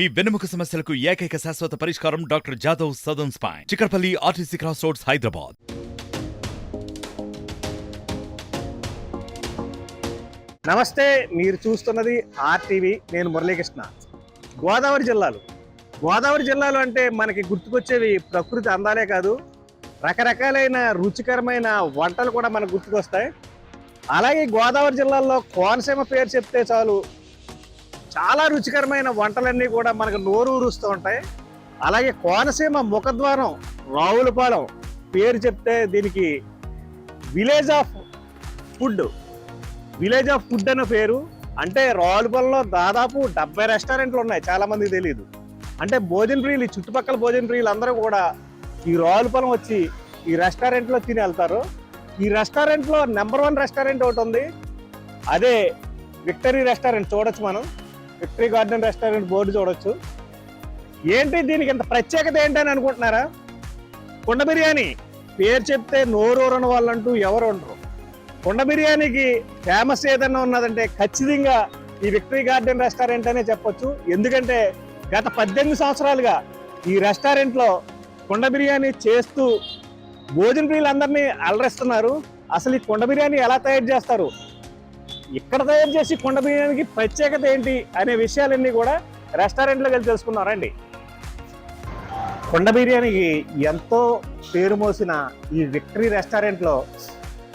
మీ వెన్నెముక సమస్యలకు ఏకైక శాశ్వత పరిష్కారం doctor Jadhav Sadan spine. Chikarpalli RTC cross roads Hyderabad. నమస్తే మీరు చూస్తున్నది ఆర్టీవీ నేను మురళీకృష్ణ. గోదావరి జిల్లాలు. గోదావరి జిల్లాలు అంటే మనకి గుర్తుకొచ్చేవి ప్రకృతి అందాలే కాదు రకరకాలైన రుచికరమైన వంటలు కూడా మనకు గుర్తుకొస్తాయి. అలాగే గోదావరి జిల్లాలో కోనసీమ పేరు చెప్తే చాలు చాలా రుచికరమైన వంటలన్నీ కూడా మనకు నోరు ఊరుస్తూ ఉంటాయి. అలాగే కోనసీమ ముఖద్వారం రావులపాలెం పేరు చెప్తే దీనికి village of food. Village of food అనే పేరు. అంటే రావులపాలెంలో దాదాపు డెబ్బై రెస్టారెంట్లు ఉన్నాయి చాలామందికి తెలియదు అంటే భోజన ప్రియులు ఈ చుట్టుపక్కల భోజన ప్రియులు అందరూ కూడా ఈ రావులపాలెం వచ్చి ఈ రెస్టారెంట్లో తిని వెళ్తారు. ఈ రెస్టారెంట్లో నెంబర్ వన్ రెస్టారెంట్ ఒకటి ఉంది. అదే విక్టరీ రెస్టారెంట్ చూడొచ్చు మనం. విక్టరీ గార్డెన్ రెస్టారెంట్ బోర్డు చూడొచ్చు. ఏంటి దీనికి ఇంత ప్రత్యేకత ఏంటని అనుకుంటున్నారా? కుండ బిర్యానీ. పేరు చెప్తే నోరూరని వాళ్ళంటూ ఎవరు ఉండరు. కుండ బిర్యానీకి ఫేమస్ ఏదన్నా ఉన్నదంటే ఖచ్చితంగా ఈ విక్టరీ గార్డెన్ రెస్టారెంట్ అనే చెప్పొచ్చు. ఎందుకంటే గత పద్దెనిమిది సంవత్సరాలుగా ఈ రెస్టారెంట్లో కుండ బిర్యానీ చేస్తూ భోజన ప్రియులందరినీ అలరిస్తున్నారు. అసలు ఈ కుండ బిర్యానీ ఎలా తయారు చేస్తారు? ఇక్కడ తయారు చేసి కుండ బిర్యానీకి ప్రత్యేకత ఏంటి అనే విషయాలన్నీ కూడా రెస్టారెంట్లోకి వెళ్ళి తెలుసుకున్నారండి కుండ బిర్యానీకి ఎంతో పేరు మోసిన ఈ విక్టరీ రెస్టారెంట్లో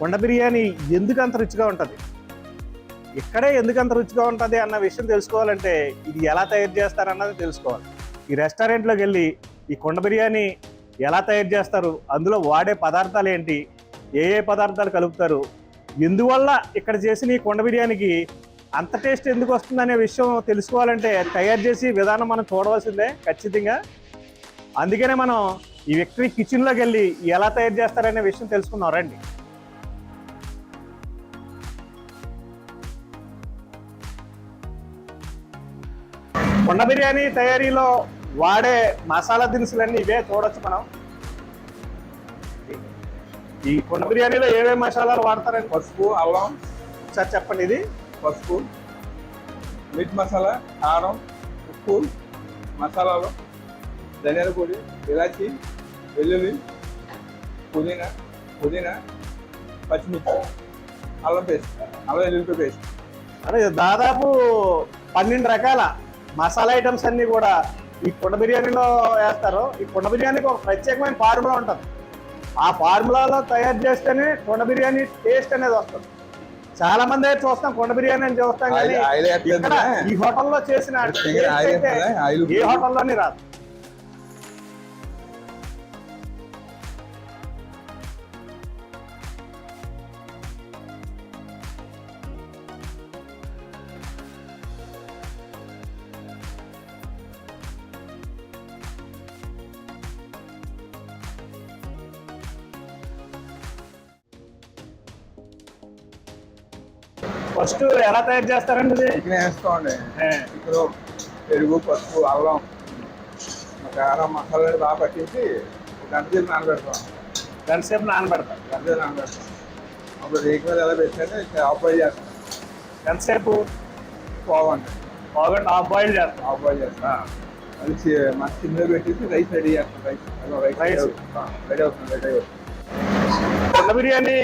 కుండ బిర్యానీ ఎందుకు అంత రుచిగా ఉంటుంది? ఇక్కడే ఎందుకు అంత రుచిగా ఉంటుంది అన్న విషయం తెలుసుకోవాలంటే ఇది ఎలా తయారు చేస్తారన్నది తెలుసుకోవాలి. ఈ రెస్టారెంట్లోకి వెళ్ళి ఈ కుండ బిర్యానీ ఎలా తయారు చేస్తారు? అందులో వాడే పదార్థాలు ఏంటి? ఏ ఏ పదార్థాలు కలుపుతారు? ఎందువల్ల ఇక్కడ చేసిన ఈ కుండ బిర్యానీకి అంత టేస్ట్ ఎందుకు వస్తుందనే విషయం తెలుసుకోవాలంటే తయారు చేసి విధానం మనం చూడవలసిందే ఖచ్చితంగా. అందుకనే మనం ఈ విక్టరీ కిచెన్లోకి వెళ్ళి ఎలా తయారు చేస్తారనే విషయం తెలుసుకుందాం రండి. కుండ బిర్యానీ తయారీలో వాడే మసాలా దినుసులన్నీ ఇవే చూడొచ్చు మనం. ఈ కొండ బిర్యానీలో ఏమేమి మసాలాలు వాడతారండి పసుపు అల్లం ఒకసారి చెప్పండి ఇది. పసుపు మిట్ మసాలా కారం ఉప్పు మసాలాలు ధనియాల పొడి ఇలాచి వెల్లుల్లి పుదీనా పుదీనా పచ్చిమిర్చి అల్లం పేస్ట్ అల్లం వెల్లుల్లి పేస్ట్. అదే దాదాపు పన్నెండు రకాల మసాలా ఐటమ్స్ అన్నీ కూడా ఈ కుండ బిర్యానీలో వేస్తారు. ఈ కుండ బిర్యానీకి ఒక ప్రత్యేకమైన ఫార్ములా ఉంటుంది. ఆ ఫార్ములాలో తయారు చేస్తేనే కుండ బిర్యానీ టేస్ట్ అనేది వస్తుంది. చాలా మంది అయితే చూస్తాం కుండ బిర్యానీ అని చూస్తాం కానీ ఈ హోటల్లో చేసిన ఏ హోటల్లోని రాదు. ఫస్ట్ ఎలా తయారు చేస్తారండి ఇది? వేస్తామండి ఇప్పుడు పెరుగు పసుపు అల్లం కారం మసాలా బాగా పట్టించి ఒక గంట సేపు నానబెడతాం. గంట సేపు నానబెడతారు గంట సేపు నానబెడతాం. అప్పుడు రేకు మీద ఎలా పెట్టాను ఆఫ్ బాయిల్ చేస్తాం. ఎంతసేపు పోవండి. పావుగంట హాఫ్ బాయిల్ చేస్తాం. ఆఫ్ బాయిల్ చేస్తాం. అది చి- మన సిమ్లో పెట్టేసి రైస్ రెడీ చేస్తాం. రైస్. రైస్. రెడీ అవుతుంది. రెడీ అవుతుంది కుండ బిర్యానీ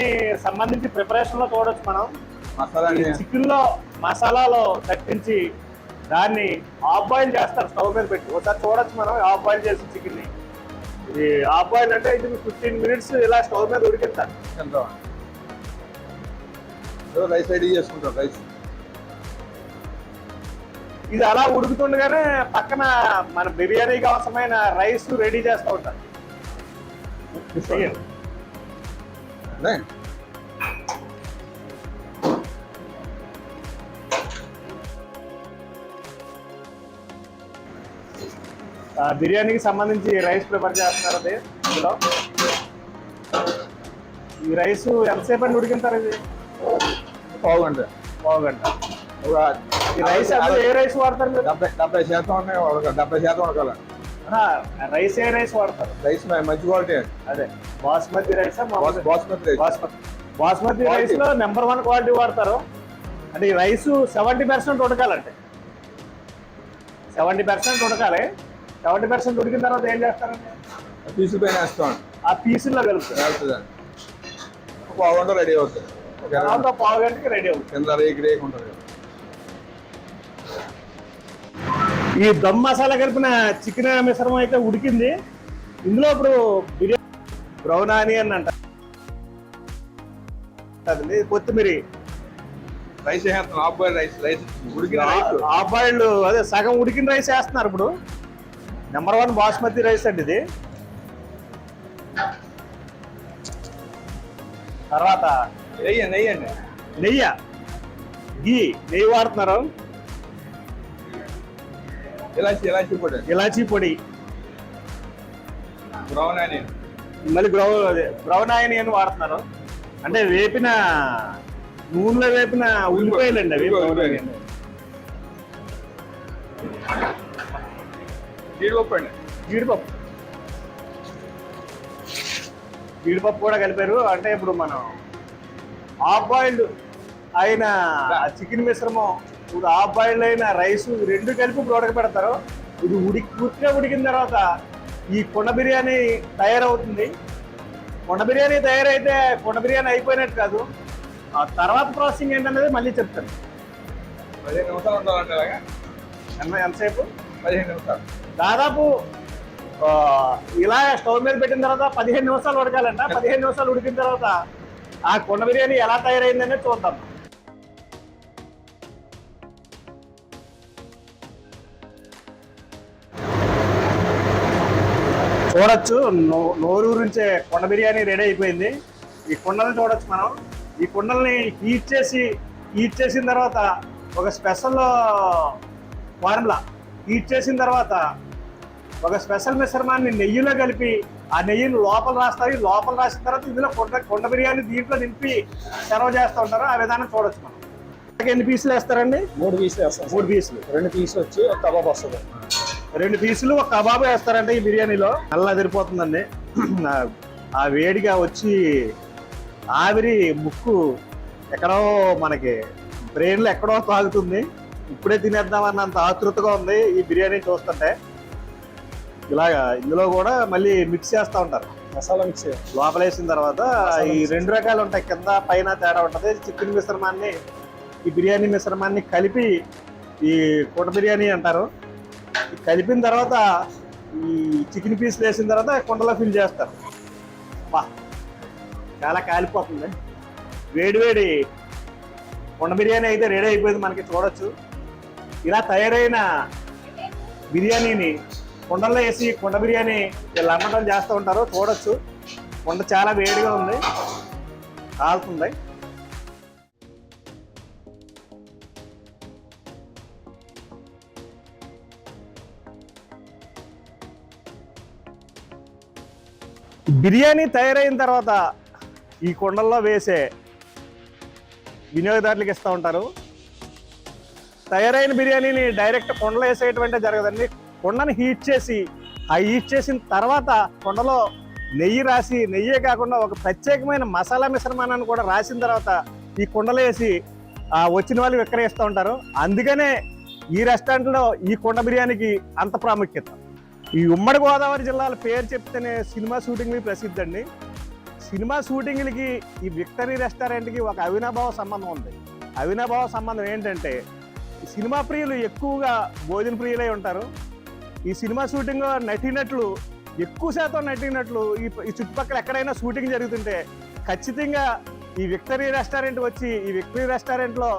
సంబంధించి ప్రిపరేషన్లో చూడొచ్చు మనం. మసాలా ఈ చికెన్లో మసాలాలో దట్టించి దాన్ని హాఫ్ బాయిల్ చేస్తారు స్టవ్ మీద పెట్టి. ఒకసారి చూడొచ్చు మనం హాఫ్ బాయిల్ చేసిన చికెన్ని ఇది హాఫ్ బాయిల్ అంటే ఇది ఫిఫ్టీన్ మినిట్స్ ఇలా స్టవ్ మీద ఉడికిస్తారు. రైస్ రెడీ చేసుకుంటాం రైస్. ఇది అలా ఉడుకుతుండగానే పక్కన మన బిర్యానీకి అవసరమైన రైస్ రెడీ చేస్తూ ఉంటారు. బిర్యానీకి సంబంధించి రైస్ ప్రిపేర్ చేస్తున్నారు అది. ఇందులో. ఈ రైస్ ఎంతసేపు అండి ఉడికింటారు ఇది? పావు గంట పావు గంట ఒక ఈ రైస్ ఏ రైస్ వాడతారు మీరు? డెబ్బై డెబ్బై శాతం ఉన్నాయి ఉడక డెబ్బై శాతం ఉడకాలి రైస్ ఏ రైస్ వాడతారు? రైస్ మంచి క్వాలిటీ అండి అదే. బాస్మతి రైస్ బాస్- బాస్మతి రైస్ బాస్మతి. బాస్మతి. రైస్లో నెంబర్ వన్ క్వాలిటీ వాడతారు. అంటే ఈ రైస్ సెవెంటీ పర్సెంట్ ఉడకాలంటే. సెవెంటీ పర్సెంట్ ఉడకాలి. సెవెంటీ పర్సెంట్ ఉడికిన తర్వాత ఏం చేస్తారండి తీసుకుపోయిన వేస్తాం. ఆ పీసుల్లో వెళ్తుందండి ఒక పావు గంట రెడీ అవుతుంది. తర్వాత పావు గంటకి రెడీ అవుతుంది. కింద రేకి రేకు ఉంటుంది. ఈ దమ్ మసాలా కలిపిన చికెన్ మిశ్రమం అయితే ఉడికింది. ఇందులో ఇప్పుడు బిర్యానీ బ్రౌన్ ఆనియన్ అంట. కొత్తిమీర. రైస్ వేస్తాం. Half boil rice rice. ఉడికిన హాఫ్ బాయిల్డ్ అదే సగం ఉడికిన రైస్ వేస్తున్నారు ఇప్పుడు. నెంబర్ వన్ బాస్మతి రైస్ అండి ఇది. తర్వాత వేయండి వేయండి నెయ్యి గీ నెయ్యి? వాడుతున్నారు. ఇలాచి ఇలాచి పొడి. ఇలాచీ పొడి. బ్రౌన్ ఆనియన్ మళ్ళీ బ్రౌ అదే బ్రౌన్ ఆనియన్ వాడుతున్నారు. అంటే వేపిన నూనెలో వేపిన ఉల్లిపాయలు. అండి అవి జీడిపప్పు అండి జీడిపప్పు. జీడిపప్పు కూడా కలిపారు. అంటే ఇప్పుడు మనం హాఫ్ బాయిల్డ్ అయిన చికెన్ మిశ్రమం ఇప్పుడు హాఫ్ బాయిల్డ్ అయిన రైస్ రెండు కలిపి ఇప్పుడు ఉడకబెడతారు. ఇది ఉడికి పూర్తిగా ఉడికిన తర్వాత ఈ కుండ బిర్యానీ తయారవుతుంది. కుండ బిర్యానీ తయారైతే కుండ బిర్యానీ అయిపోయినట్టు కాదు. ఆ తర్వాత ప్రాసెసింగ్ ఏంటనేది మళ్ళీ చెప్తాను. పదిహేను నిమిషాలు ఎంత- ఎంతసేపు? పదిహేను నిమిషాలు. దాదాపు ఇలా స్టవ్ మీద పెట్టిన తర్వాత పదిహేను నిమిషాలు ఉడకాలంట. పదిహేను నిమిషాలు ఉడికిన తర్వాత ఆ కుండ బిర్యానీ ఎలా తయారైందనే చూద్దాం. చూడొచ్చు నో- నోరూరించే కుండ బిర్యానీ రెడీ అయిపోయింది. ఈ కుండల్ని చూడొచ్చు మనం. ఈ కుండల్ని హీట్ చేసి హీట్ చేసిన తర్వాత ఒక స్పెషల్ ఫార్ములా హీట్ చేసిన తర్వాత ఒక స్పెషల్ మిశ్రమాన్ని నెయ్యిలో కలిపి ఆ నెయ్యిని లోపల రాస్తారు లోపల రాసిన తర్వాత ఇందులో కొండ కొండ బిర్యానీ దీంట్లో నింపి సర్వ్ చేస్తూ ఉంటారు. ఆ విధానం చూడొచ్చు మనం. ఎన్ని పీసులు వేస్తారండి? మూడు పీసులు వేస్తాం మూడు పీసులు. రెండు పీసులు వచ్చి ఒక కబాబ్ వస్తుంది. రెండు పీసులు ఒక కబాబ్ వేస్తారంటే ఈ బిర్యానీలో. నల్ల అదిరిపోతుందండి ఆ- ఆ వేడిగా వచ్చి ఆవిరి ముక్కు ఎక్కడో మనకి బ్రెయిన్లో ఎక్కడో తాగుతుంది. ఇప్పుడే తినేద్దామన్నంత ఆతృతగా ఉంది ఈ బిర్యానీ చూస్తుంటే. ఇలాగా ఇందులో కూడా మళ్ళీ మిక్స్ చేస్తూ ఉంటారు. మసాలా మిక్స్ లోపల వేసిన తర్వాత ఈ రెండు రకాలు ఉంటాయి కింద పైన తేడా ఉంటుంది. చికెన్ మిశ్రమాన్ని ఈ బిర్యానీ మిశ్రమాన్ని కలిపి ఈ కూట బిర్యానీ అంటారు. కలిపిన తర్వాత ఈ చికెన్ పీస్ వేసిన తర్వాత కుండలో ఫిల్ చేస్తారు. బా చాలా కాలిపోతుంది. వేడి వేడి కుండ బిర్యానీ అయితే రెడీ అయిపోయింది మనకి చూడొచ్చు. ఇలా తయారైన బిర్యానీని కుండల్లో వేసి కుండ బిర్యానీ వీళ్ళు అమ్మటం చేస్తూ ఉంటారు చూడొచ్చు. కుండ చాలా వేడిగా ఉంది. కాలుతుంది. బిర్యానీ తయారైన తర్వాత ఈ కుండల్లో వేసే వినియోగదారులకు ఇస్తూ ఉంటారు. తయారైన బిర్యానీని డైరెక్ట్ కుండలో వేసేటువంటి జరగదండి. కుండని హీట్ చేసి ఆ హీట్ చేసిన తర్వాత కుండలో నెయ్యి రాసి నెయ్యే కాకుండా ఒక ప్రత్యేకమైన మసాలా మిశ్రమాన్ని కూడా రాసిన తర్వాత ఈ కుండలో వేసి వచ్చిన వాళ్ళు విక్రయిస్తూ ఉంటారు. అందుకనే ఈ రెస్టారెంట్లో ఈ కుండ బిర్యానీకి అంత ప్రాముఖ్యత. ఈ ఉమ్మడి గోదావరి జిల్లాల పేరు చెప్తేనే సినిమా షూటింగ్లు ప్రసిద్ధి అండి. సినిమా షూటింగ్లకి ఈ విక్టరీ రెస్టారెంట్కి ఒక అవినాభావ సంబంధం ఉంది. అవినాభావ సంబంధం ఏంటంటే సినిమా ప్రియులు ఎక్కువగా భోజన ప్రియులై ఉంటారు. ఈ సినిమా షూటింగ్ నటినట్లు ఎక్కువ శాతం నటినట్లు ఈ ఈ చుట్టుపక్కల ఎక్కడైనా షూటింగ్ జరుగుతుంటే ఖచ్చితంగా ఈ విక్టరీ రెస్టారెంట్ వచ్చి ఈ విక్టరీ రెస్టారెంట్లో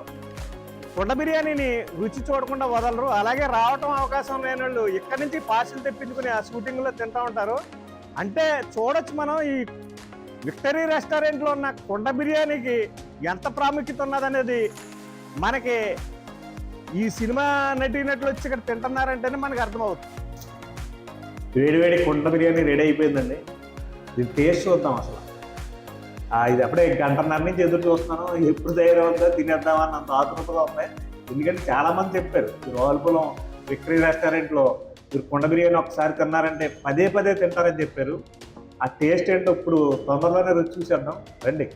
కుండ బిర్యానీని రుచి చూడకుండా వదలరు. అలాగే రావటం అవకాశం లేని వాళ్ళు ఇక్కడి నుంచి పార్సిల్ తెప్పించుకుని ఆ షూటింగ్లో తింటూ ఉంటారు. అంటే చూడొచ్చు మనం ఈ విక్టరీ రెస్టారెంట్లో ఉన్న కుండ బిర్యానీకి ఎంత ప్రాముఖ్యత ఉన్నదనేది మనకి ఈ సినిమా నటినట్లు వచ్చి ఇక్కడ తింటున్నారంటేనే మనకు అర్థమవుతుంది. వేడి వేడి కుండ బిర్యానీ రెడీ అయిపోయిందండి. ఇది టేస్ట్ చూద్దాం అసలు. ఇది అప్పుడే గంటన్నర నుంచి ఎదురు చూస్తున్నాను. ఎప్పుడు తయారవుతుందో తినేద్దామని అంత ఆతృతగా ఉన్నాయి. ఎందుకంటే చాలామంది చెప్పారు ఈ రోల్పులం విక్టరీ రెస్టారెంట్లో మీరు కుండ బిర్యానీ ఒకసారి తిన్నారంటే పదే పదే తింటారని చెప్పారు. ఆ టేస్ట్ ఏంటో ఇప్పుడు తొందరలోనే రుచి చూసేద్దాం. రండి.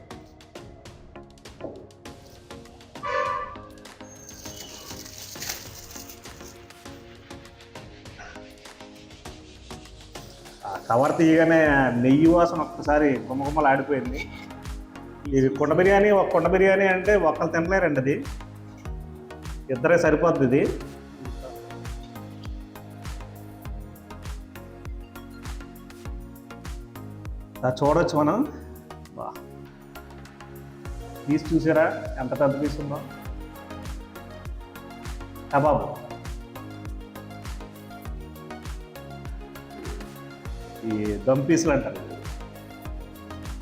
కవర్ తీయగానే నెయ్యి వాసన ఒక్కసారి గుమ్మగుమ్మలు ఆడిపోయింది ఇది కుండ బిర్యానీ ఒక కుండ బిర్యానీ అంటే ఒక్కరు తినలేరండి అది. ఇద్దరే సరిపోద్ది ఇది. చూడవచ్చు చూడొచ్చు మనం. బా. పీస్ చూసారా? ఎంత పెద్ద పీస్ ఉందో? కబాబు. ఈ దమ్ పీసులు అంటారు.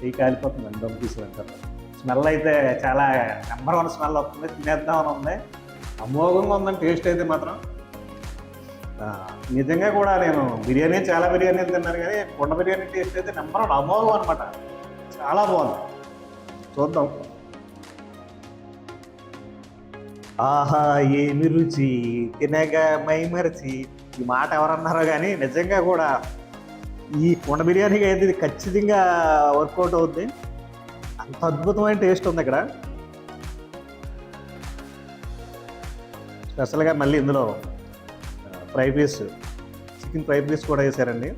ఈ కాలిపోతుందండి దమ్ పీసులు అంటారు. స్మెల్ అయితే చాలా నెంబర్ వన్ స్మెల్ వస్తుంది. తినేద్దామని ఉంది. అమోఘంగా ఉందండి టేస్ట్ అయితే మాత్రం నిజంగా కూడా నేను బిర్యానీ చాలా బిర్యానీ తిన్నాను కానీ కొండ బిర్యానీ టేస్ట్ అయితే నెంబర్ వన్ అమోఘం అనమాట చాలా బాగుంది. చూద్దాం. ఆహా ఏమి రుచి? తినగా మైమరిచి. ఈ మాట ఎవరన్నారో కానీ నిజంగా కూడా ఈ కొండ బిర్యానీకి అయితే ఇది ఖచ్చితంగా వర్కౌట్ అవుద్ది. అంత అద్భుతమైన టేస్ట్ ఉంది ఇక్కడ. స్పెషల్గా మళ్ళీ ఇందులో fry piece chicken fry piece కూడా వేసారండి.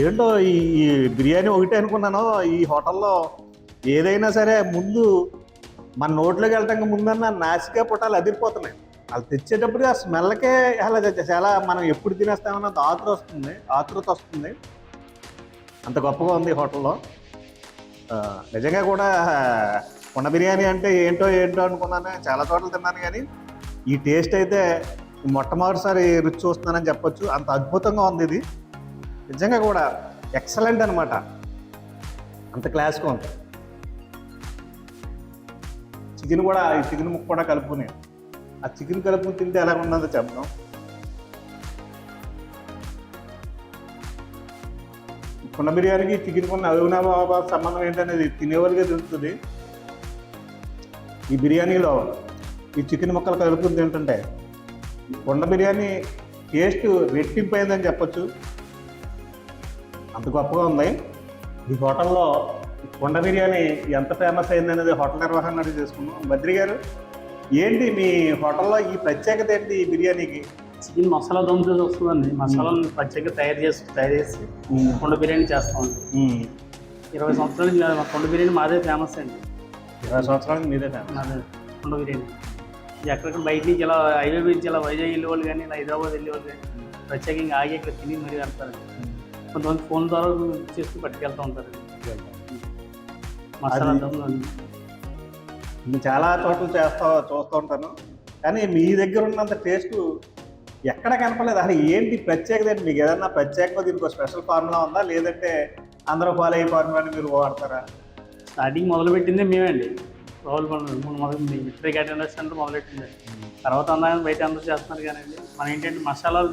ఏంటో ఈ బిర్యానీ ఒకటే అనుకున్నాను. ఈ హోటల్లో ఏదైనా సరే ముందు మన నోట్లోకి వెళ్ళటానికి ముందన్న నాసికా పుట్టాలు అదిరిపోతున్నాయి. వాళ్ళు తెచ్చేటప్పుడు ఆ స్మెల్కే అలా చాలా మనం ఎప్పుడు తినేస్తామన్నది ఆతృత వస్తుంది ఆతృత వస్తుంది. అంత గొప్పగా ఉంది ఈ హోటల్లో నిజంగా కూడా కొండ బిర్యానీ అంటే ఏంటో ఏంటో అనుకున్నాను చాలా చోట్ల తిన్నాను కానీ ఈ టేస్ట్ అయితే మొట్టమొదటిసారి రుచి చూస్తున్నానని చెప్పొచ్చు. అంత అద్భుతంగా ఉంది ఇది. నిజంగా కూడా ఎక్సలెంట్ అనమాట అంత క్లాస్గా ఉంది. చికెన్ కూడా ఈ చికెన్ ముక్క కూడా కలుపుకుని. ఆ చికెన్ కలుపు తింటే ఎలా ఉన్నదో చెప్దాం కుండ బిర్యానీకి చికెన్ కొన్న అవినాభావ సంబంధం ఏంటనేది తినేవాళ్ళకే తెలుస్తుంది. ఈ బిర్యానీలో ఈ చికెన్ ముక్కలు కలుపుకుని తింటుంటే ఈ కుండ బిర్యానీ టేస్ట్ రెట్టింపైందని చెప్పొచ్చు. అంత గొప్పగా ఉంది. ఈ హోటల్లో కొండ కుండ బిర్యానీ ఎంత ఫేమస్ అయిందనేది హోటల్ నిర్వహణ అడిగి చేసుకున్నాం బద్రి గారు ఏంటి మీ హోటల్లో ఈ ప్రత్యేకత ఏంటి ఈ బిర్యానీకి? చికెన్ మసాలా దమ్ చేసి వస్తుందండి. మసాలాను ప్రత్యేకంగా తయారు చేసి తయారు చేసి కుండ బిర్యానీ చేస్తామండి. ఇరవై సంవత్సరాల నుంచి మా కుండ బిర్యానీ మాదే ఫేమస్ అండి. ఇరవై మీదే famous. మాదే కుండ బిర్యానీ. ఇది ఎక్కడికి బయట నుంచి ఇలా హైవే నుంచి ఇలా వైజాగ్ వెళ్ళే వాళ్ళు కానీ ఇలా హైదరాబాద్ వెళ్ళే వాళ్ళు కానీ ప్రత్యేకంగా ఆగి ఇక్కడ తిని మరీ వెళ్తారు కొంతమంది ఫోన్ ద్వారా చేసుకుని పట్టుకెళ్తూ ఉంటారు మసాలా దమ్. నేను చాలా చోట్ల చేస్తా చూస్తూ ఉంటాను. కానీ మీ దగ్గర ఉన్నంత టేస్ట్ ఎక్కడ కనపడలేదు. అసలు ఏంటి ప్రత్యేకత ఏంటి? మీకు ఏదన్నా ప్రత్యేకంగా దీనికి స్పెషల్ ఫార్ములా ఉందా? లేదంటే అందరూ ఫాలో అయ్యే ఫార్ములాని మీరు వాడతారా? స్టార్టింగ్ మొదలుపెట్టిందే మేమండి. రావులు మనం మొదలు క్యాటరింగ్ రెస్టారెంట్ మొదలెట్టింది. తర్వాత అందరూ బయట అందరూ చేస్తున్నారు కానండి. మనం ఏంటంటే మసాలాలు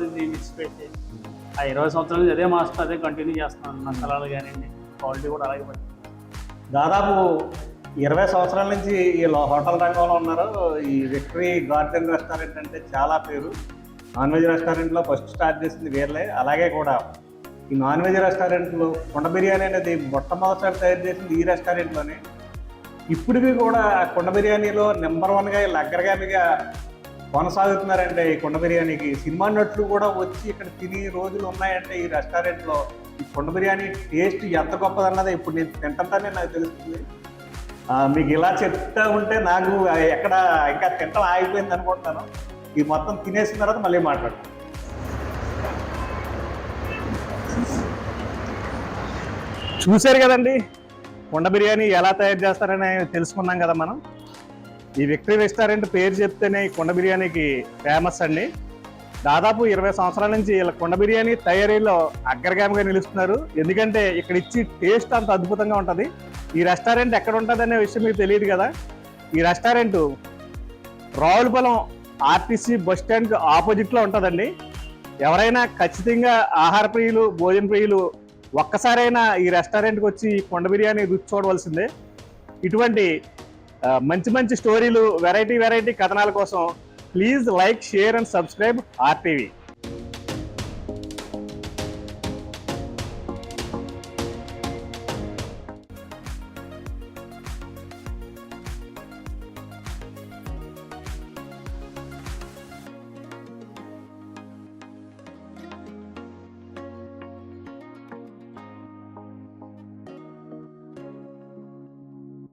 పెట్టి ఆ ఇరవై సంవత్సరాల నుంచి అదే మాస్టర్ అదే కంటిన్యూ చేస్తున్నాను మసాలాలు కానివ్వండి క్వాలిటీ కూడా అలాగే పడుతుంది. దాదాపు ఇరవై సంవత్సరాల నుంచి ఈ లో- హోటల్ రంగంలో ఉన్నారు. ఈ విక్టరీ గార్డెన్ రెస్టారెంట్ అంటే చాలా పేరు. నాన్ వెజ్ రెస్టారెంట్లో ఫస్ట్ స్టార్ట్ చేసింది వీళ్ళే అలాగే కూడా ఈ నాన్ వెజ్ రెస్టారెంట్లో కుండ బిర్యానీ అనేది మొట్టమొదటిసారి తయారు చేసింది ఈ రెస్టారెంట్లోనే. ఇప్పటికీ కూడా కుండ బిర్యానీలో నెంబర్ వన్గా వీళ్ళు కొనసాగుతున్నారంటే ఈ కుండ బిర్యానీకి. సినిమా నటులు కూడా వచ్చి ఇక్కడ తిని రోజులు ఉన్నాయంటే ఈ రెస్టారెంట్లో. ఈ కుండ బిర్యానీ టేస్ట్ ఎంత గొప్పదన్నది ఇప్పుడు నేను తింటుంటానే నాకు తెలుస్తుంది. మీకు ఇలా చెప్తా ఉంటే నాకు ఎక్కడ ఇంకా తింటం ఆగిపోయింది అనుకుంటున్నాను ఈ మొత్తం తినేసిన తర్వాత మళ్ళీ మాట్లాడు. చూశారు కదండి కుండ బిర్యానీ ఎలా తయారు చేస్తారని తెలుసుకున్నాం కదా మనం. ఈ విక్టరీ రెస్టారెంట్ పేరు చెప్తేనే ఈ కుండ బిర్యానీకి ఫేమస్ అండి. దాదాపు ఇరవై సంవత్సరాల నుంచి వీళ్ళ కుండ బిర్యానీ తయారీలో అగ్రగామిగా నిలుస్తున్నారు. ఎందుకంటే ఇక్కడ ఇచ్చి టేస్ట్ అంత అద్భుతంగా ఉంటుంది. ఈ రెస్టారెంట్ ఎక్కడ ఉంటుంది అనే విషయం మీకు తెలియదు కదా? ఈ restaurant Ravulapalem RTC bus stand ఆపోజిట్లో ఉంటుందండి. ఎవరైనా ఖచ్చితంగా ఆహార ప్రియులు భోజన ప్రియులు ఒక్కసారైనా ఈ రెస్టారెంట్కి వచ్చి కొండ బిర్యానీ రుచి చూడవలసిందే. ఇటువంటి మంచి మంచి స్టోరీలు వెరైటీ వెరైటీ కథనాల కోసం please like share and subscribe RTV.